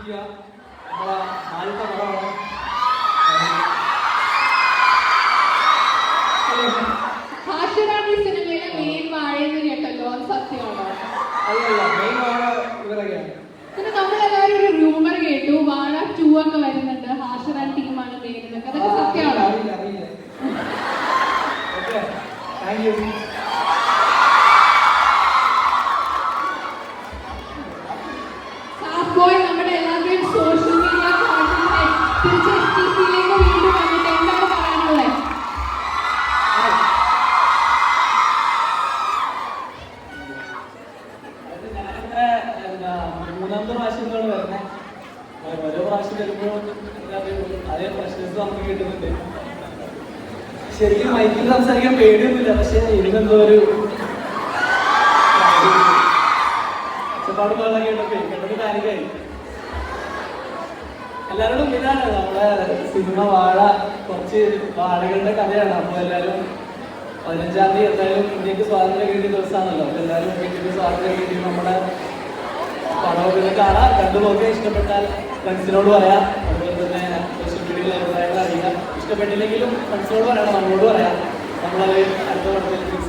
വിജയിപ്പിക്കുക നമ്മളെ ആദ്യത്തെ പടമാണ് ഹാഷ്യറാണി സിനിമയിലെ മെയിൻ വാഴയെന്ന് കേട്ടല്ലോ. അത് സത്യമാണോ? അല്ലല്ല മെയിൻ വാഴ ഇവരൊക്കെയാണ് പിന്നെ നമ്മളെല്ലാവരും ഒരു റൂമർ കേട്ടു. വാഴ ടൂ ഒക്കെ വരുന്നുണ്ട്. ഹാഷ്യറാണി ടീമാണ് മെയിൻ എന്നൊക്കെ. അതൊക്കെ സത്യമാണോ? അറിയില്ല അറിയില്ല. ഓക്കെ. താങ്ക് യു മൂന്നാമത്തെ പ്രാവശ്യങ്ങളാണ് വരുന്നത് ഓരോ പ്രാവശ്യം വരുമ്പോൾ അതേ പ്രശ്നസ് നമുക്ക് കിട്ടുന്നുണ്ട്. ശരിക്കും മൈക്കിൽ സംസാരിക്കാൻ പേടിയൊന്നുമില്ല പക്ഷെ ഇതിനെന്തോ ഒരു ഒച്ചപ്പാട് പോലെ കേട്ടപ്പോ കാണിക്കായി എല്ലാവരോടും ഇതാണ് നമ്മളെ സിനിമ വാഴ. കുറച്ച് വാഴകളുടെ കഥയാണ്. അപ്പോൾ എല്ലാവരും പതിനഞ്ചാം തീയതി എന്തായാലും ഇന്ത്യയ്ക്ക് സ്വാതന്ത്ര്യം കിട്ടിയ ദിവസമാണല്ലോ. എല്ലാവരും ഇന്ത്യയ്ക്ക് സ്വാതന്ത്ര്യം കിട്ടി നമ്മുടെ പടമൊക്കെ കാണാം കണ്ടു നോക്കി ഇഷ്ടപ്പെട്ടാൽ ഫ്രണ്ട്സിനോട് പറയാം. അതുപോലെ തന്നെ സോഷ്യൽ മീഡിയയിൽ അഭിപ്രായങ്ങൾ അറിയാം ഇഷ്ടപ്പെട്ടില്ലെങ്കിലും ഫ്രണ്ട്സിനോട് പറയണം നമ്മളോട് പറയാം. നമ്മളത് അടുത്ത പടത്തിൽ